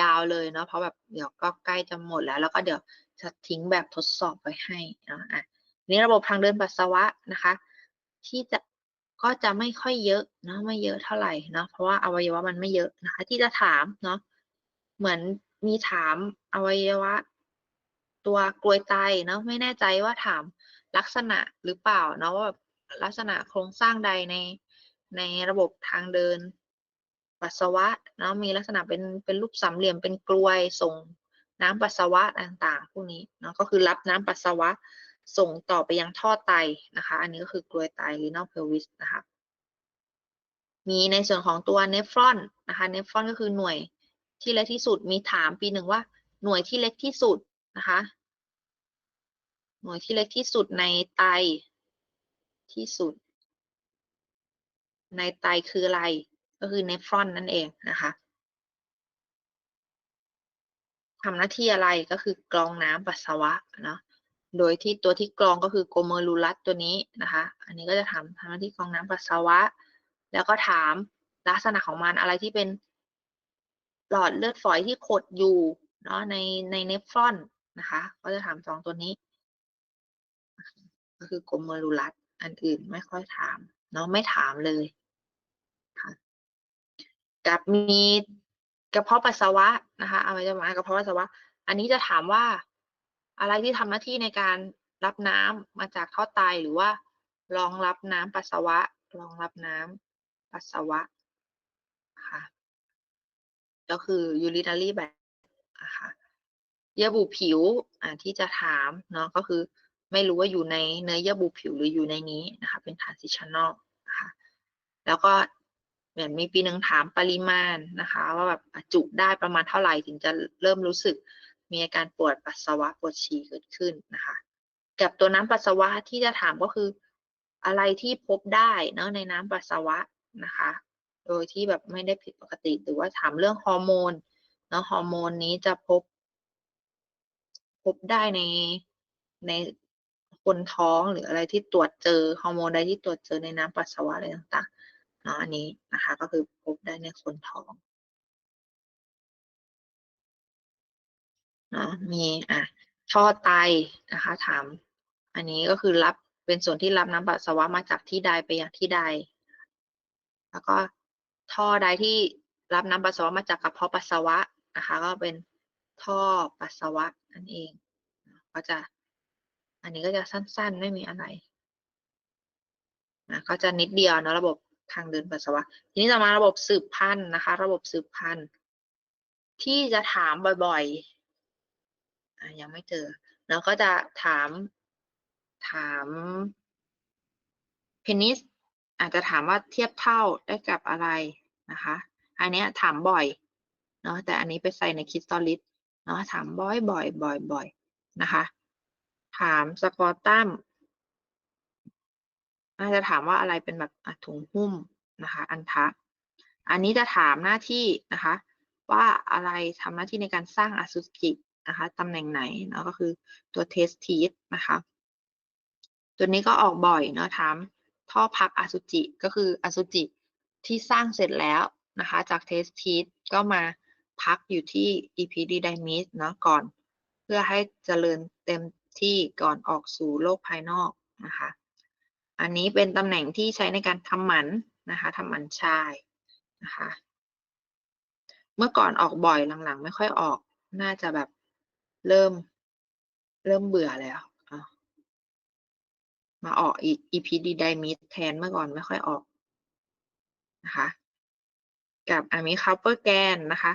ยาวเลยเนาะเพราะแบบเดี๋ยวก็ใกล้จะหมดแล้ว แล้วก็เดี๋ยวจะทิ้งแบบทดสอบไว้ให้เนาะอะนี้ระบบทางเดินปัสสาวะนะคะ ที่จะก็จะไม่ค่อยเยอะเนาะไม่เยอะเท่าไหร่เนาะเพราะว่าอวัยวะมันไม่เยอะนะคะ ที่จะถามเนาะเหมือนมีถามอวัยวะ ตัวกลวยไตเนาะไม่แน่ใจว่าถามลักษณะหรือเปล่าเนาะว่าแบบลักษณะโครงสร้างใดในในระบบทางเดิน ปัสสาวะเนาะมีลักษณะเป็นเป็นรูปสามเหลี่ยมเป็นกลวยส่งน้ำปัสสาวะต่างๆ พวกนี้เนาะก็คือรับน้ำปัสสาวะส่งต่อไปยังท่อไตนะคะ อันนี้ก็คือกลวยไต renal pelvis นะคะ มีในส่วนของตัวเนฟรอนนะคะเนฟรอนก็คือหน่วยที่เล็กที่สุดมีถามปีหนึ่งว่าหน่วยที่เล็กที่สุดนะคะ หน่วยที่เล็กที่สุดในไตที่สุด ในไตคืออะไร ก็คือเนฟรอนนั่นเองนะคะทำหน้าที่อะไรก็คือกรองน้ำปัสสาวะเนาะโดยที่ตัวที่กรองก็คือโกเมอรูลัสตัวนี้นะคะ อันนี้ก็จะทำทำหน้าที่กรองน้ำปัสสาวะ แล้วก็ถามลักษณะของมันอะไรที่เป็นหลอดเลือดฝอยที่ขดอยู่เนาะในในเนฟรอนนะคะ ก็จะถามสองตัวนี้ ก็คือโกเมอรูลัสอันอื่นไม่ค่อยถามเนาะไม่ถามเลยค่ะ กับมีกระเพาะปัสสาวะนะคะเอาไว้จะมากระเพาะปัสสาวะ อันนี้จะถามว่าอะไรที่ทำหน้าที่ในการรับน้ำมาจากท่อไตหรือว่ารองรับน้ำปัสสาวะ รองรับน้ำปัสสาวะค่ะก็คือ urinary bag นะคะเยื่อบุผิวอ่าที่จะถามเนาะก็คือไม่รู้ว่าอยู่ในเนื้อเยื่อบุผิวหรืออยู่ในนี้นะคะเป็น transitional นะคะแล้วก็ เหมือนมีปีหนึ่งถามปริมาณนะคะ ว่าแบบจุได้ประมาณเท่าไหร่ถึงจะเริ่มรู้สึกมีอาการปวดปัสสาวะปวดฉี่เกิดขึ้นนะคะ กับตัวน้ำปัสสาวะที่จะถามก็คืออะไรที่พบได้เนาะในน้ำปัสสาวะนะคะ โดยที่แบบไม่ได้ผิดปกติหรือว่าถามเรื่องฮอร์โมนเนาะฮอร์โมนนี้จะพบ พบได้ในในคนท้องหรืออะไรที่ตรวจเจอฮอร์โมนใดที่ตรวจเจอในน้ำปัสสาวะอะไรต่างๆ เนาะอันนี้นะคะ ก็คือพบได้ในคนท้องเนาะมีอะท่อไตนะคะ ถาม อันนี้ก็คือรับเป็นส่วนที่รับน้ำปัสสาวะมาจากที่ใดไปยังที่ใด แล้วก็ท่อใดที่รับน้ำปัสสาวะมาจากกระเพาะปัสสาวะนะคะ ก็เป็นท่อปัสสาวะนั่นเอง ก็จะ อันนี้ก็จะสั้นๆ ไม่มีอะไรนะก็จะนิดเดียวเนาะระบบ ทางเดินปัสสาวะ ทีนี้จะมาระบบสืบพันธุ์นะคะ ระบบสืบพันธุ์ที่จะถามบ่อยๆยังไม่เจอ แล้วก็จะถามถามเพนิสอาจจะถามว่าเทียบเท่าได้กับอะไรนะคะ อันนี้ถามบ่อยเนาะแต่อันนี้ไปใส่ในคิสตอลิสเนาะถามบ่อยบ่อยบ่อยบ่อยนะคะ ถามสกอตตัม น่าจะถามว่าอะไรเป็นแบบถุงหุ้มนะคะ อันทะ อันนี้จะถามหน้าที่นะคะ ว่าอะไรทำหน้าที่ในการสร้างอสุจินะคะตำแหน่งไหนเนาะก็คือตัวเทสทีสนะคะ ตัวนี้ก็ออกบ่อยเนาะถามท่อพักอสุจิก็คืออสุจิที่สร้างเสร็จแล้วนะคะ จากเทสทีสก็มาพักอยู่ที่ epididymis เนาะก่อน เพื่อให้เจริญเต็มที่ก่อนออกสู่โลกภายนอกนะคะ อันนี้เป็นตำแหน่งที่ใช้ในการทำหมันนะคะทำหมันชายนะคะ เมื่อก่อนออกบ่อยหลังๆ ไม่ค่อยออกน่าจะแบบเริ่มเริ่มเบื่อแล้วมาออกอีก epididymis แทนเมื่อก่อนไม่ค่อยออกนะคะกับอะมิคาเปอร์แกนนะคะ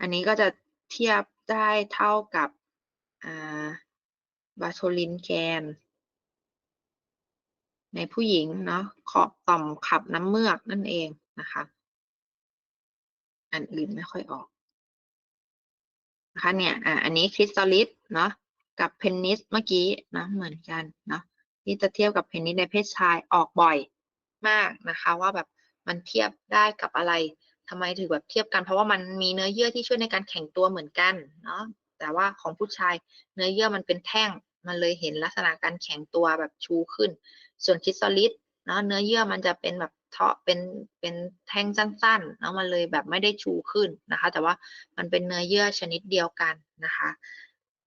อันนี้ก็จะเทียบได้เท่ากับบาโทลินแกน ในผู้หญิงเนาะขอบต่อมขับน้ำเมือกนั่นเองนะคะ อันอื่นไม่ค่อยออกนะคะเนี่ยอ่าอันนี้คริสตัลลิสเนาะกับเพนนิสเมื่อกี้นะเหมือนกันเนาะที่จะเทียบกับเพนนิสในเพศชายออกบ่อยมากนะคะ ว่าแบบมันเทียบได้กับอะไรทำไมถึงแบบเทียบกัน เพราะว่ามันมีเนื้อเยื่อที่ช่วยในการแข็งตัวเหมือนกันเนาะแต่ว่าของผู้ชายเนื้อเยื่อมันเป็นแท่ง มันเลยเห็นลักษณะการแข็งตัวแบบชูขึ้น ส่วนคริสตัลลิสเนาะเนื้อเยื่อมันจะเป็นแบบเทาะเป็นเป็นแท่งสั้นๆเนาะมันเลยแบบไม่ได้ชูขึ้นนะคะ แต่ว่ามันเป็นเนื้อเยื่อชนิดเดียวกันนะคะ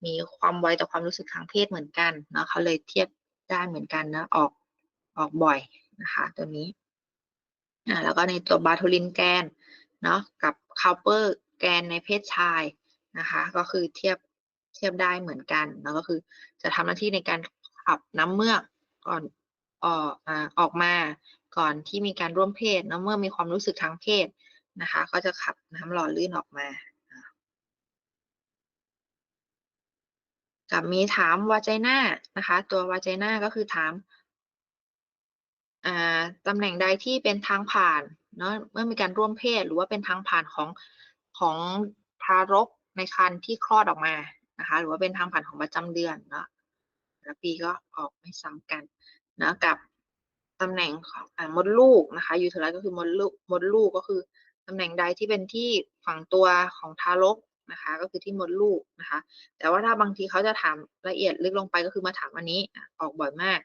มีความไวต่อความรู้สึกทางเพศเหมือนกันเนาะเขาเลยเทียบได้เหมือนกันนะออกออกบ่อยนะคะตัวนี้อ่าแล้วก็ในตัวบาทูลินแกนเนาะกับคาเปอร์แกนในเพศชายนะคะ ก็คือเทียบ เทียบได้เหมือนกันแล้วก็คือจะทำหน้าที่ในการขับน้ำเมือกก่อนออกออกมาก่อนที่มีการร่วมเพศนาะเมื่อมีความรู้สึกทางเพศนะคะ ก็จะขับน้ำหล่อลื่นออกมากับมีถามวาไจน่านะคะ ตัววาไจน่าก็คือถามตำแหน่งใดที่เป็นทางผ่านเนาะเมื่อมีการร่วมเพศหรือว่าเป็นทางผ่านของของทารกในครรภ์ที่คลอดออกมา นะคะ หรือว่าเป็นทางผ่านของประจำเดือนเนาะแล้วปีก็ออกไม่ซ้ำกันนะกับตำแหน่งของมดลูกนะคะยูเทอรัสก็คือมดลูกมดลูกก็คือตำแหน่งใดที่เป็นที่ฝังตัวของทารกนะคะ ก็คือที่มดลูกนะคะ แต่ว่าถ้าบางทีเขาจะถามละเอียดลึกลงไปก็คือมาถามอันนี้ออกบ่อยมาก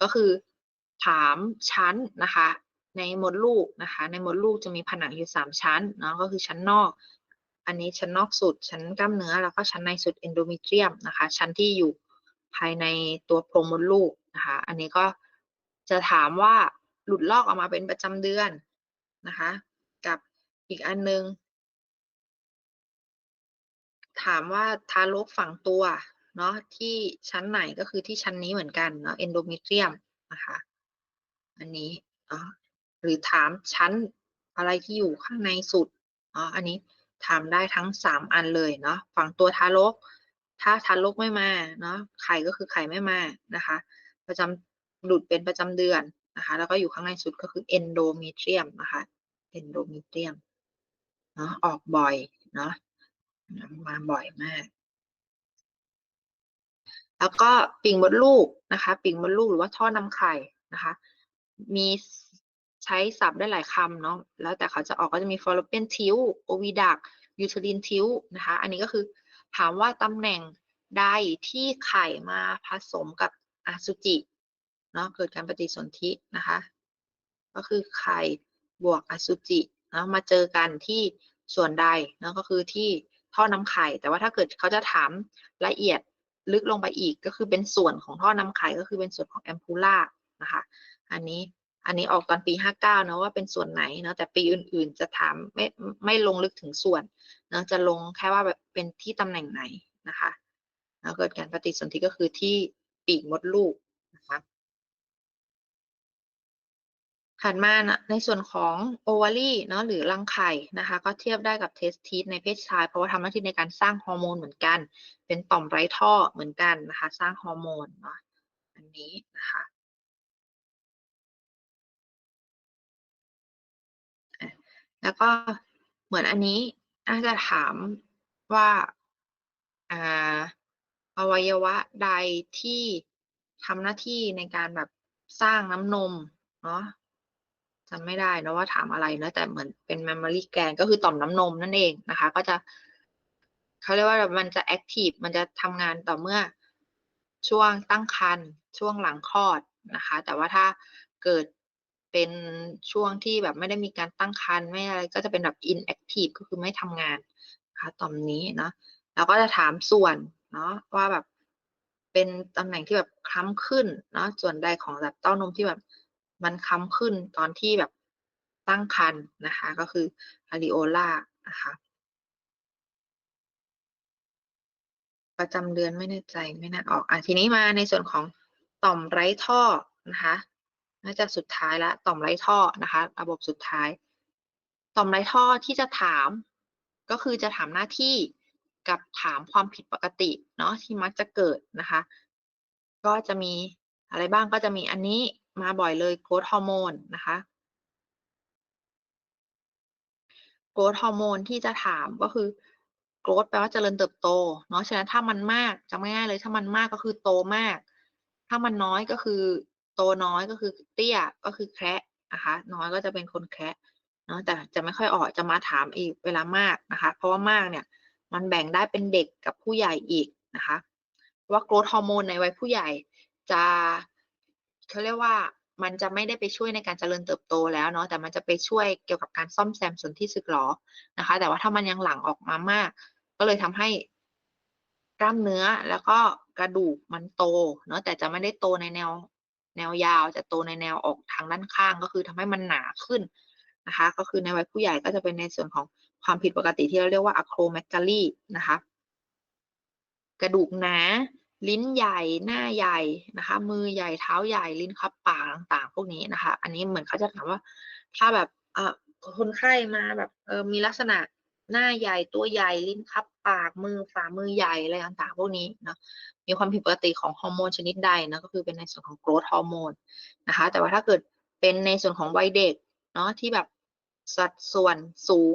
ก็คือถามชั้นนะคะ ในมดลูกนะคะ ในมดลูกจะมีผนังอยู่สามชั้นเนาะก็คือชั้นนอก อันนี้ชั้นนอกสุด ชั้นกล้ามเนื้อ แล้วก็ชั้นในสุดเอนโดมิเทรียมนะคะ ชั้นที่อยู่ภายในตัวโพรงมดลูกนะคะ อันนี้ก็จะถามว่าหลุดลอกออกมาเป็นประจำเดือนนะคะ กับอีกอันนึง ถามว่าทารกฝังตัวเนาะที่ชั้นไหนก็คือที่ชั้นนี้เหมือนกันเนาะเอนโดมิเทรียมนะคะ อันนี้เนาะหรือถามชั้นอะไรที่อยู่ข้างในสุดเนาะอันนี้ ถาได้ทั้งสามอันเลยเนาะฝังตัวทารก ถ้าทารกไม่มาเนาะไข่ก็คือไข่ไม่มานะคะ ประจำหลุดเป็นประจำเดือนนะคะ แล้วก็อยู่ข้างในสุดก็คือเอนโดมิเทรียมนะคะเอนโดมิเทรียมเนาะออกบ่อยเนาะมาบ่อยมาก แล้วก็ปิ่งมดลูกนะคะ ปิ่งมดลูกหรือว่าท่อนำไข่นะคะ มี ใช้ศัพท์ได้หลายคำเนาะแล้วแต่เขาจะออกก็จะมี fallopian tube oviduct uterine tube นะคะ อันนี้ก็คือถามว่าตำแหน่งใดที่ไข่มาผสมกับอสุจิเนาะเกิดการปฏิสนธินะคะ ก็คือไข่บวกอสุจิเนาะมาเจอกันที่ส่วนใดเนาะก็คือที่ท่อน้ำไข่ แต่ว่าถ้าเกิดเขาจะถามละเอียดลึกลงไปอีกก็คือเป็นส่วนของท่อน้ำไข่ก็คือเป็นส่วนของแอมพูล่านะคะ อันนี้ อันนี้ออกตอนปี 59นะว่าเป็นส่วนไหนเนาะแต่ปีอื่นๆจะถามไม่ไม่ลงลึกถึงส่วนเนาะจะลงแค่ว่าแบบเป็นที่ตำแหน่งไหนนะคะแล้วเกิดการปฏิสนธิก็คือที่ปีกมดลูกนะคะถัดมาในส่วนของโอวารีเนาะหรือรังไข่นะคะ ก็เทียบได้กับเทสทีสในเพศชาย เพราะว่าทำหน้าที่ในการสร้างฮอร์โมนเหมือนกัน เป็นต่อมไร้ท่อเหมือนกันนะคะ สร้างฮอร์โมนเนาะอันนี้นะคะ แล้วก็เหมือนอันนี้อาจจะถามว่าอวัยวะใดที่ทำหน้าที่ในการแบบสร้างน้ำนมเนาะจำไม่ได้นะว่าถามอะไรนะแต่เหมือนเป็นแมมโมรี่แกนก็คือต่อมน้ำนมนั่นเองนะคะ ก็จะเขาเรียกว่ามันจะแอคทีฟมันจะทำงานต่อเมื่อช่วงตั้งครรภ์ช่วงหลังคลอดนะคะ แต่ว่าถ้าเกิด เป็นช่วงที่แบบไม่ได้มีการตั้งครรภ์ไม่อะไรก็จะเป็นแบบ inactive ก็คือไม่ทำงานนะคะต่อมนี้เนาะเราก็จะถามส่วนเนาะว่าแบบเป็นตำแหน่งที่แบบคล้ำขึ้นเนาะส่วนใดของแบบเต้านมที่แบบมันคล้ำขึ้นตอนที่แบบตั้งครรภ์นะคะ ก็คืออาริโอลานะคะประจำเดือนไม่แน่ใจไม่น่าออกอะทีนี้มาในส่วนของต่อมไร้ท่อนะคะ น่าจะสุดท้ายละต่อมไร้ท่อนะคะ ระบบสุดท้าย ต่อมไร้ท่อที่จะถาม ก็คือจะถามหน้าที่กับถามความผิดปกติเนาะที่มักจะเกิดนะคะ ก็จะมีอะไรบ้างก็จะมีอันนี้มาบ่อยเลยโกรทฮอร์โมนนะคะโกรทฮอร์โมนที่จะถามก็คือโกรทแปลว่าเจริญเติบโตเนาะฉะนั้นถ้ามันมากจำง่ายๆเลยถ้ามันมากก็คือโตมาก ถ้ามันน้อยก็คือ โตน้อยก็คือเตี้ยก็คือแคระนะคะน้อยก็จะเป็นคนแคระเนาะแต่จะไม่ค่อยออกจะมาถามอีกเวลามากนะคะ เพราะว่ามากเนี่ยมันแบ่งได้เป็นเด็กกับผู้ใหญ่อีกนะคะว่าโกรทฮอร์โมนในวัยผู้ใหญ่จะเขาเรียกว่ามันจะไม่ได้ไปช่วยในการเจริญเติบโตแล้วเนาะแต่มันจะไปช่วยเกี่ยวกับการซ่อมแซมส่วนที่สึกหรอนะคะ แต่ว่าถ้ามันยังหลั่งออกมามาก ก็เลยทำให้กล้ามเนื้อแล้วก็กระดูกมันโตเนาะแต่จะไม่ได้โตในแนว แนวยาวจะโตในแนวออกทางด้านข้าง ก็คือทำให้มันหนาขึ้นนะคะ ก็คือในวัยผู้ใหญ่ก็จะเป็นในส่วนของความผิดปกติที่เราเรียกว่าอะโครแมกกาลีนะคะ กระดูกหนาลิ้นใหญ่หน้าใหญ่นะคะ มือใหญ่เท้าใหญ่ลิ้นคับปากต่างๆ พวกนี้นะคะ อันนี้เหมือนเขาจะถามว่า ถ้าแบบเออคนไข้มาแบบเออมีลักษณะ หน้าใหญ่ตัวใหญ่ลิ้นคับปากมือฝ่ามือใหญ่อะไรต่างๆพวกนี้เนาะมีความผิดปกติของฮอร์โมนชนิดใดนะก็คือเป็นในส่วนของ growth ฮอร์โมนนะคะ แต่ว่าถ้าเกิดเป็นในส่วนของวัยเด็กเนาะที่แบบสัดส่วนสูง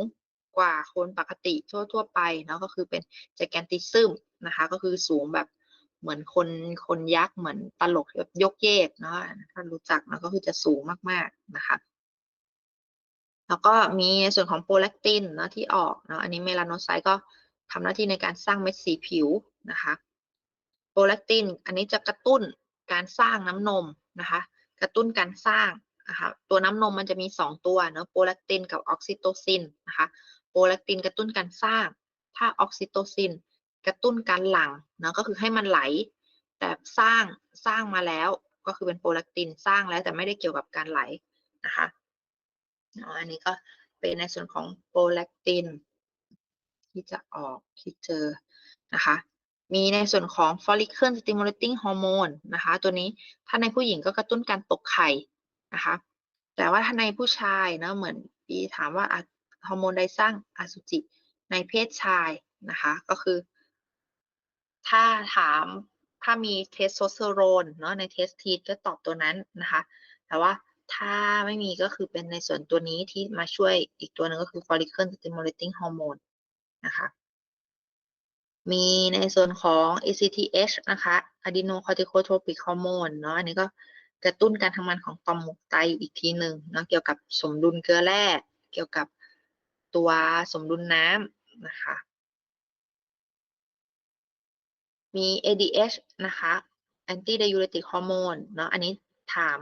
กว่าคนปกติทั่ว ๆ ไปเนาะก็คือเป็น gigantism นะคะ ก็คือสูงแบบเหมือนคนคนยักษ์เหมือนตลกแบบยกเยกเนาะถ้ารู้จักเนาะก็คือจะสูงมากๆนะคะ แล้วก็มีส่วนของโปรแลคตินเนาะที่ออกเนาะอันนี้เมลานอไซต์ก็ทำหน้าที่ในการสร้างเม็ดสีผิวนะคะโปรแลคตินอันนี้จะกระตุ้นการสร้างน้ำนมนะคะ กระตุ้นการสร้างนะคะตัวน้ำนมมันจะมี 2 ตัวเนาะโปรแลคตินกับออกซิโตซินนะคะโปรแลคตินกระตุ้นการสร้าง ถ้าออกซิโตซินกระตุ้นการหลั่งเนาะก็คือให้มันไหล แต่สร้างสร้างมาแล้วก็คือเป็นโปรแลคตินสร้างแล้วแต่ไม่ได้เกี่ยวกับการไหลนะคะ อันนี้ก็เป็นในส่วนของโปรแลคติน ที่จะออกที่เจอนะคะ มีในส่วนของ follicle stimulating hormone นะคะ ตัวนี้ถ้าในผู้หญิงก็กระตุ้นการตกไข่นะคะ แต่ว่าถ้าในผู้ชายเนะเหมือนปีถามว่าฮอร์โมนใดสร้างอสุจิในเพศชายนะคะ ก็คือ ถ้าถามถ้ามีเทสโทสเตอโรนเนาะในเทสทีก็ตอบตัวนั้นนะคะ แต่ว่า ถ้าไม่มีก็คือเป็นในส่วนตัวนี้ที่มาช่วยอีกตัวหนึ่งก็คือ follicle stimulating hormone นะคะมีในส่วนของ ACTH นะคะ adenocorticotropic hormone เนาะ อันนี้ก็กระตุ้นการทำงานของต่อมหมวกไตอีกทีหนึ่งเนาะ เกี่ยวกับสมดุลเกลือแร่ เกี่ยวกับตัวสมดุลน้ำนะคะ มี ADH นะคะ anti diuretic hormone เนาะ อันนี้ถาม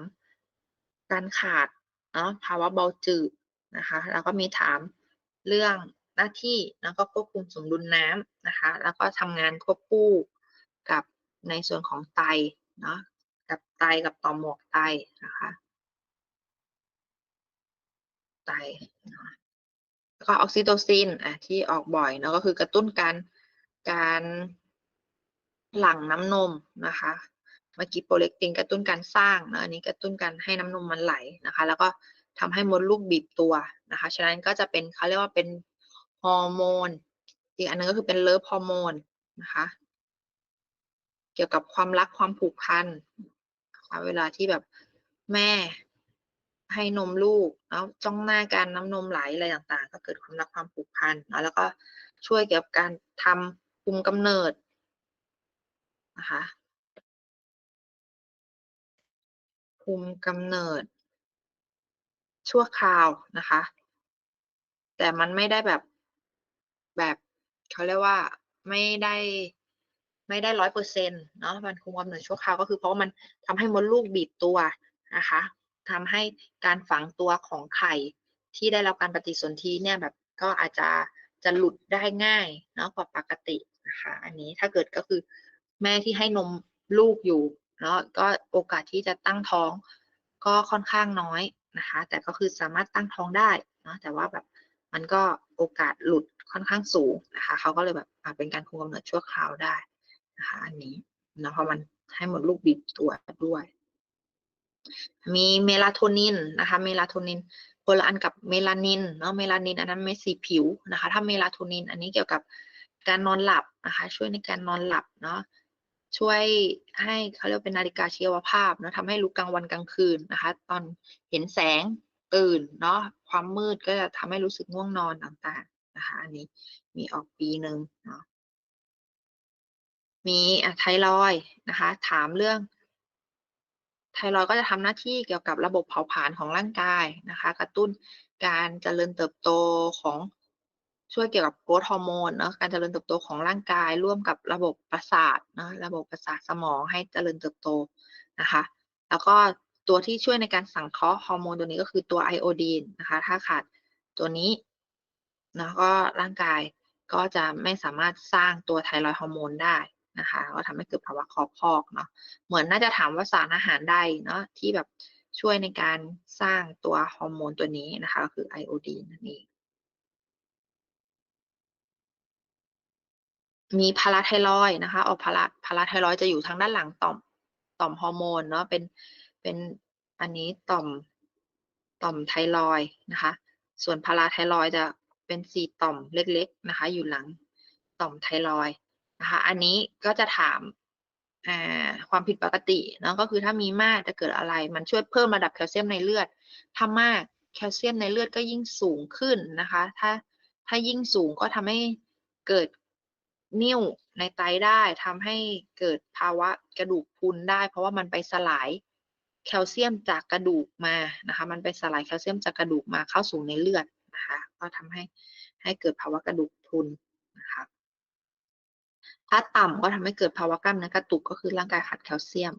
การขาดเนาะภาวะเบาจืดนะคะ แล้วก็มีถามเรื่องหน้าที่แล้วก็ควบคุมสมดุลน้ำนะคะ แล้วก็ทำงานควบคู่กับในส่วนของไตเนาะกับไตกับต่อมหมวกไตนะคะไตแล้วก็ออกซิโตซินอะที่ออกบ่อยเนาะก็คือกระตุ้นการการหลั่งน้ำนมนะคะ เมื่อกี้โปรเลกตินกระตุ้นการสร้างนะอันนี้กระตุ้นการให้น้ำนมมันไหลนะคะ แล้วก็ทำให้มดลูกบีบตัวนะคะ ฉะนั้นก็จะเป็นเขาเรียกว่าเป็นฮอร์โมน อีกอันนึงก็คือเป็นเลิฟฮอร์โมนนะคะ เกี่ยวกับความรักความผูกพันนะคะเวลาที่แบบแม่ให้นมลูกแล้วจ้องหน้ากันน้ำนมไหลอะไรต่างๆ ก็เกิดความรักความผูกพันแล้วก็ช่วยเกี่ยวกับการทำคุมกำเนิดนะคะ คุมกำเนิด ชั่วคราวนะคะ แต่มันไม่ได้แบบแบบเขาเรียกว่าไม่ได้ไม่ได้ร้อยเปอร์เซ็นต์เนาะมันคุมกำเนิดชั่วคราวก็คือเพราะว่ามันทำให้มดลูกบีบตัวนะคะทำให้การฝังตัวของไข่ที่ได้รับการปฏิสนธิเนี่ยแบบก็อาจจะจะหลุดได้ง่ายเนาะกว่าปกตินะคะ อันนี้ถ้าเกิดก็คือแม่ที่ให้นมลูกอยู่ เนาะก็โอกาสที่จะตั้งท้องก็ค่อนข้างน้อยนะคะ แต่ก็คือสามารถตั้งท้องได้เนาะแต่ว่าแบบมันก็โอกาสหลุดค่อนข้างสูงนะคะเขาก็เลยแบบเป็นการคุมกำเนิดชั่วคราวได้นะคะอันนี้เนาะเพราะมันให้หมดลูกบีบตัวด้วย มีเมลาโทนินนะคะ เมลาโทนินคนละอันกับเมลานินเนาะเมลานินอันนั้นเม็ดสีผิวนะคะ ถ้าเมลาโทนินอันนี้เกี่ยวกับการนอนหลับนะคะ ช่วยในการนอนหลับเนาะ ช่วยให้เขาเรียกเป็นนาฬิกาชีวภาพเนาะทำให้รู้กลางวันกลางคืนนะคะ ตอนเห็นแสงตื่นเนาะความมืดก็จะทำให้รู้สึกง่วงนอนต่างๆนะคะ อันนี้มีออกปีหนึ่งเนาะมีไทรอยนะคะ ถามเรื่อง ไทรอยก็จะทำหน้าที่เกี่ยวกับระบบเผาผลาญของร่างกายนะคะ กระตุ้นการเจริญเติบโตของ ช่วยเกี่ยวกับโกรทฮอร์โมนเนาะการเจริญเติบโตของร่างกาย ร่วมกับระบบประสาทนะระบบประสาทสมองให้เจริญเติบโตนะคะ แล้วก็ตัวที่ช่วยในการสังเคราะห์ฮอร์โมนตัวนี้ก็คือตัวไอโอดีนนะคะ ถ้าขาดตัวนี้แล้วก็ร่างกายก็จะไม่สามารถสร้างตัวไทรอยด์ฮอร์โมนได้นะคะ ก็ทำให้เกิดภาวะคอพอกเนาะเหมือนน่าจะถามว่าสารอาหารใดเนาะที่แบบช่วยในการสร้างตัวฮอร์โมนตัวนี้นะคะก็คือไอโอดีนนั่นเอง มีพาราไทรอยนะคะออกพาราพาราไทรอยจะอยู่ทางด้านหลังต่อมต่อมฮอร์โมนเนาะเป็นเป็นอันนี้ต่อมต่อมไทรอยนะคะ ส่วนพาราไทรอยจะเป็นสีต่อมเล็กๆนะคะ อยู่หลังต่อมไทรอยนะคะ อันนี้ก็จะถามความผิดปกติเนาะก็คือถ้ามีมากจะเกิดอะไร มันช่วยเพิ่มระดับแคลเซียมในเลือด ถ้ามากแคลเซียมในเลือดก็ยิ่งสูงขึ้นนะคะ ถ้าถ้ายิ่งสูงก็ทำให้เกิด นิ่วในไตได้ทำให้เกิดภาวะกระดูกพุนได้ เพราะว่ามันไปสลายแคลเซียมจากกระดูกมานะคะมันไปสลายแคลเซียมจากกระดูกมาเข้าสู่ในเลือดนะคะก็ทำให้ให้เกิดภาวะกระดูกพุนนะคะถ้าต่ำก็ทำให้เกิดภาวะกล้ามเนื้อกระตุกก็คือร่างกายขาดแคลเซียม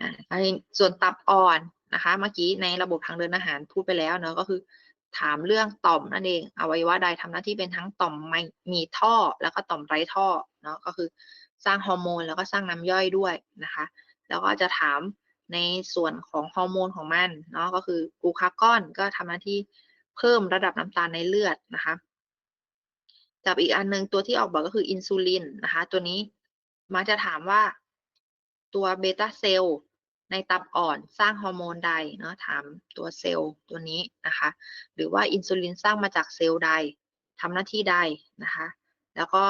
อ่าส่วนตับอ่อนนะคะ เมื่อกี้ในระบบทางเดินอาหารพูดไปแล้วเนอะก็คือ ถามเรื่องต่อมนั่นเอง อวัยวะใดทำหน้าที่เป็นทั้งต่อมไม่มีท่อ แล้วก็ต่อมไร้ท่อเนาะก็คือสร้างฮอร์โมนแล้วก็สร้างน้ำย่อยด้วยนะคะ แล้วก็จะถามในส่วนของฮอร์โมนของมันเนาะก็คือกูคากอนก็ทำหน้าที่เพิ่มระดับน้ำตาลในเลือดนะคะกับอีกอันหนึงตัวที่ออกบอกก็คืออินซูลินนะคะ ตัวนี้มักจะถามว่าตัวเบต้าเซลล์ ในตับอ่อนสร้างฮอร์โมนใดเนาะถามตัวเซลล์ตัวนี้นะคะ หรือว่าอินซูลินสร้างมาจากเซลล์ใดทำหน้าที่ใดนะคะ แล้วก็